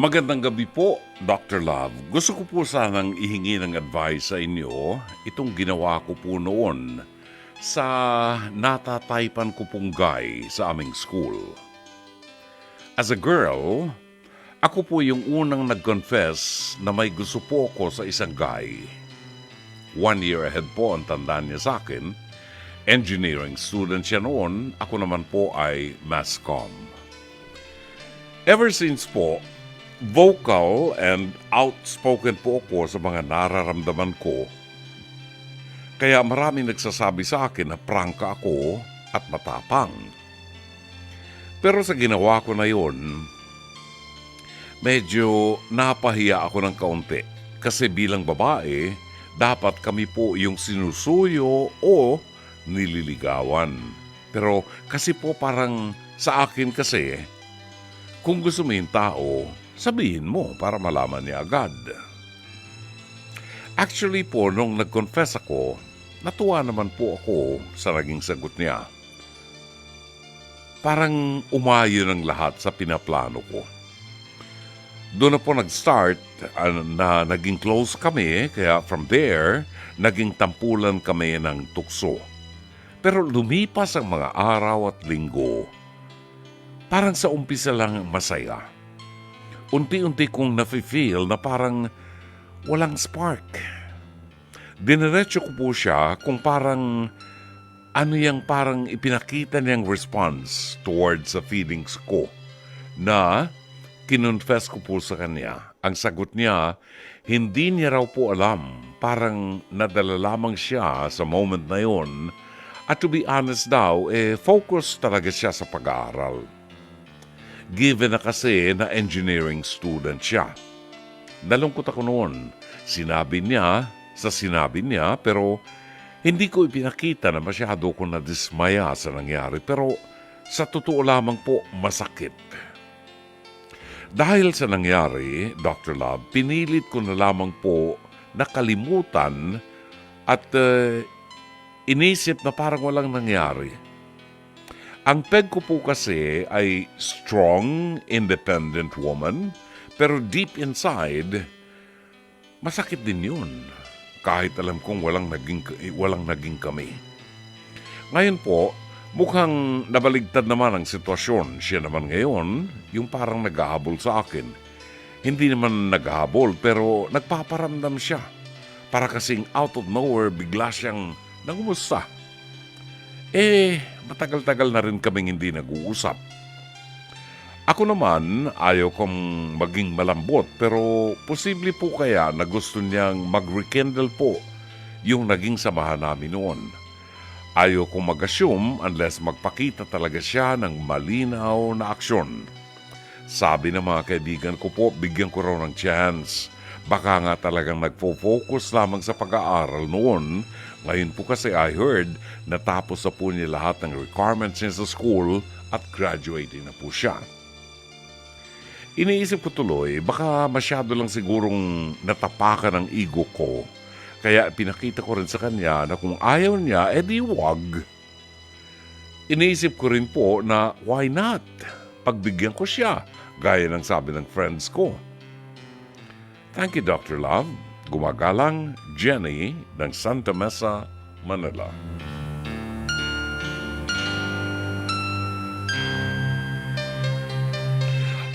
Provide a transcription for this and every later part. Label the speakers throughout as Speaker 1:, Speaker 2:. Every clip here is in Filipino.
Speaker 1: Magandang gabi po, Dr. Love. Gusto ko po sanang ihingi ng advice sa inyo itong ginawa ko po noon sa natataypan ko pong guy sa aming school. As a girl, ako po yung unang nag-confess na may gusto po ako sa isang guy. One year ahead po ang tandaan niya sa akin. Engineering student siya noon, ako naman po ay mass comm. Ever since po, vocal and outspoken po ako sa mga nararamdaman ko. Kaya maraming nagsasabi sa akin na prangka ako at matapang. Pero sa ginawa ko na yon, medyo napahiya ako ng kaunti. Kasi bilang babae, dapat kami po yung sinusuyo o nililigawan. Pero kasi po parang sa akin kasi, kung gusto mo yung tao, sabihin mo para malaman niya agad. Actually po, nung nag-confess ako, natuwa naman po ako sa naging sagot niya. Parang umayo ng lahat sa pinaplano ko. Doon na po nag-start uh, na naging close kami, kaya from there, naging tampulan kami ng tukso. Pero lumipas ang mga araw at linggo, parang sa umpisa lang masaya. Unti-unti kong nafe-feel na parang walang spark. Dinerecho ko po siya kung parang ano yung parang ipinakita niyang response towards sa feelings ko na kinonfess ko po sa kanya. Ang sagot niya, hindi niya raw po alam. Parang nadala lamang siya sa moment na yon. At to be honest daw, eh, focus talaga siya sa pag-aaral. Given na kasi na engineering student siya. Nalungkot ako noon. Sinabi niya sa sinabi niya pero hindi ko ipinakita na masyado ko nadismaya sa nangyari pero sa totoo lamang po masakit. Dahil sa nangyari, Dr. Love, pinilit ko na lamang po nakalimutan at uh, inisip na parang walang nangyari. Ang peg ko po kasi ay strong, independent woman, pero deep inside, masakit din yun. Kahit alam kong walang naging, walang naging kami. Ngayon po, mukhang nabaligtad naman ang sitwasyon. Siya naman ngayon, yung parang naghahabol sa akin. Hindi naman naghahabol, pero nagpaparamdam siya. Para kasing out of nowhere, bigla siyang nangumusta. Eh, matagal-tagal na rin kaming hindi nag-uusap. Ako naman, ayaw kong maging malambot pero posible po kaya na gusto niyang mag-rekindle po yung naging samahan namin noon. Ayaw kong mag-assume unless magpakita talaga siya ng malinaw na aksyon. Sabi ng mga kaibigan ko po, bigyan ko raw ng chance. Baka nga talagang nagpo-focus lamang sa pag-aaral noon. Ngayon po kasi I heard natapos na po niya lahat ng requirements niya sa school at graduating na po siya. Iniisip ko tuloy, baka masyado lang sigurong natapakan ng ego ko. Kaya pinakita ko rin sa kanya na kung ayaw niya, edi wag. Iniisip ko rin po na why not? Pagbigyan ko siya, gaya ng sabi ng friends ko. Thank you, Dr. Love. Gumagalang Jenny ng Santa Mesa, Manila.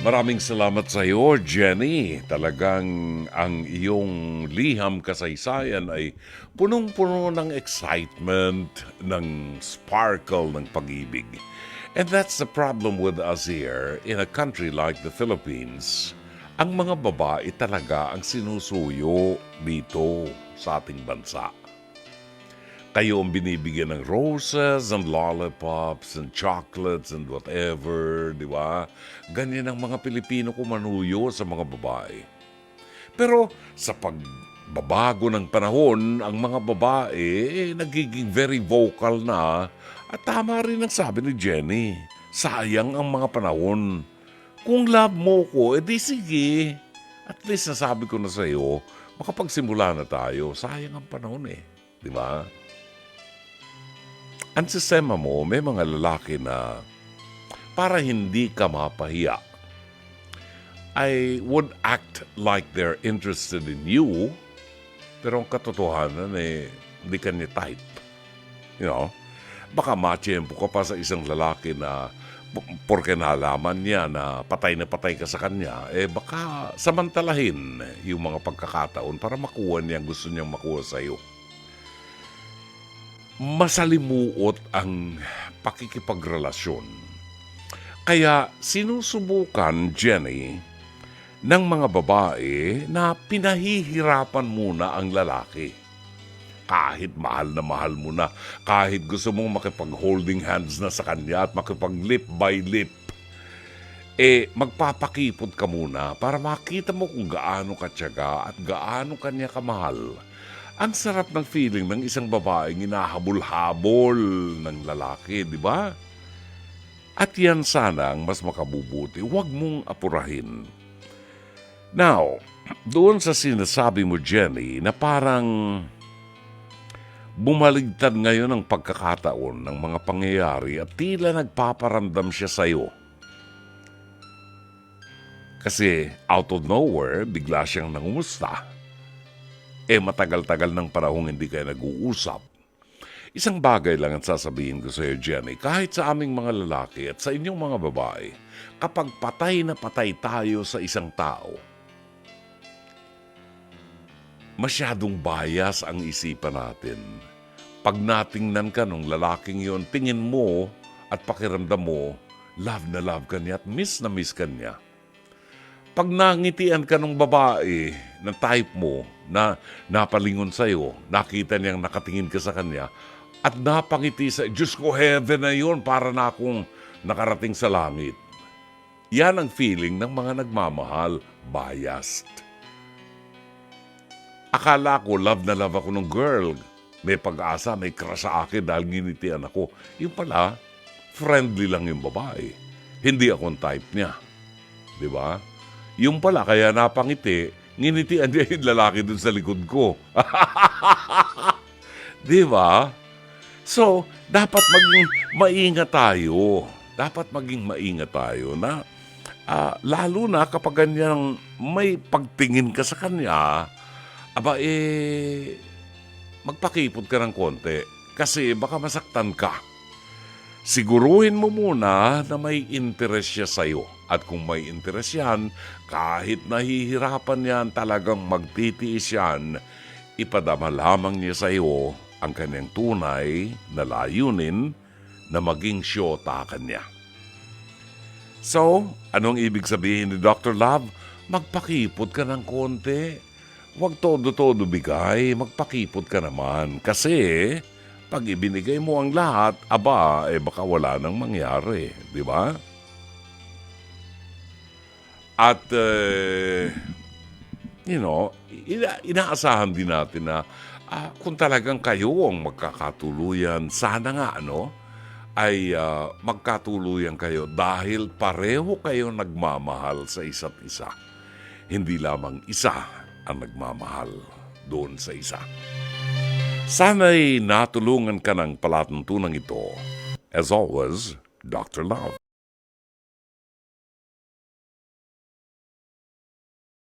Speaker 1: Maraming salamat sa iyo, Jenny. Talagang ang iyong liham kasaysayan ay punong-puno ng excitement, ng sparkle ng pag-ibig. And that's the problem with us here in a country like the Philippines. Ang mga babae talaga ang sinusuyo dito sa ating bansa. Kayo ang binibigyan ng roses and lollipops and chocolates and whatever, di ba? Ganyan ang mga Pilipino kumanuyo sa mga babae. Pero sa pagbabago ng panahon, ang mga babae eh, nagiging very vocal na at tama rin ang sabi ni Jenny. Sayang ang mga panahon. Kung love mo ko, edi sige. At least nasabi ko na sa iyo, makapagsimula na tayo. Sayang ang panahon eh. Di ba? Ang sistema mo, may mga lalaki na para hindi ka mapahiya, ay would act like they're interested in you, pero ang katotohanan eh, hindi ka type. You know? Baka matiyempo ka pa sa isang lalaki na p- porke nalaman niya na patay na patay ka sa kanya, eh baka samantalahin yung mga pagkakataon para makuha niya ang gusto niyang makuha sa iyo. Masalimuot ang pakikipagrelasyon. Kaya sinusubukan, Jenny, ng mga babae na pinahihirapan muna ang lalaki. Kahit mahal na mahal mo na, kahit gusto mong makipag-holding hands na sa kanya at makipag-lip by lip, eh magpapakipot ka muna para makita mo kung gaano ka tiyaga at gaano kanya kamahal. Ang sarap ng feeling ng isang babaeng hinahabol-habol ng lalaki, di ba? At yan sana ang mas makabubuti. Huwag mong apurahin. Now, doon sa sinasabi mo, Jenny, na parang bumaligtad ngayon ang pagkakataon ng mga pangyayari at tila nagpaparamdam siya sa'yo. Kasi out of nowhere, bigla siyang nangumusta. Eh matagal-tagal ng panahong hindi kayo nag-uusap. Isang bagay lang ang sasabihin ko sa iyo, Jenny, kahit sa aming mga lalaki at sa inyong mga babae, kapag patay na patay tayo sa isang tao, masyadong bias ang isipan natin. Pag natingnan ka nung lalaking yon, tingin mo at pakiramdam mo, love na love ka niya at miss na miss ka niya. Pag nangitian ka nung babae na type mo, na napalingon sa'yo, nakita niyang nakatingin ka sa kanya, at napangiti sa, Diyos ko, heaven na yun, para na akong nakarating sa langit. Yan ang feeling ng mga nagmamahal, biased. Akala ko, love na love ako ng girl. May pag-asa, may crush sa akin dahil nginitian ako. Yung pala, friendly lang yung babae. Hindi akong type niya. Di ba? Yung pala, kaya napangiti, nginitian niya yung lalaki dun sa likod ko. Di ba? So, dapat maging maingat tayo. Dapat maging maingat tayo na ah, lalo na kapag ganyan may pagtingin ka sa kanya, aba eh, magpakipot ka ng konti. Kasi baka masaktan ka. Siguruhin mo muna na may interest siya sa'yo. At kung may interest yan, kahit nahihirapan yan, talagang magtitiis yan, ipadama lamang niya sa iyo ang kanyang tunay na layunin na maging syota ka niya. So, anong ibig sabihin ni Dr. Love? Magpakipot ka ng konti. Huwag todo-todo bigay, magpakipot ka naman. Kasi, pag ibinigay mo ang lahat, aba, eh baka wala nang mangyari. Di ba? At, eh, you know, ina- inaasahan din natin na ah, kung talagang kayo ang magkakatuluyan, sana nga ano, ay ah, magkatuluyan kayo dahil pareho kayo nagmamahal sa isa't isa. Hindi lamang isa ang nagmamahal doon sa isa. Sana'y natulungan ka ng palatuntunan ito. As always, Dr. Love.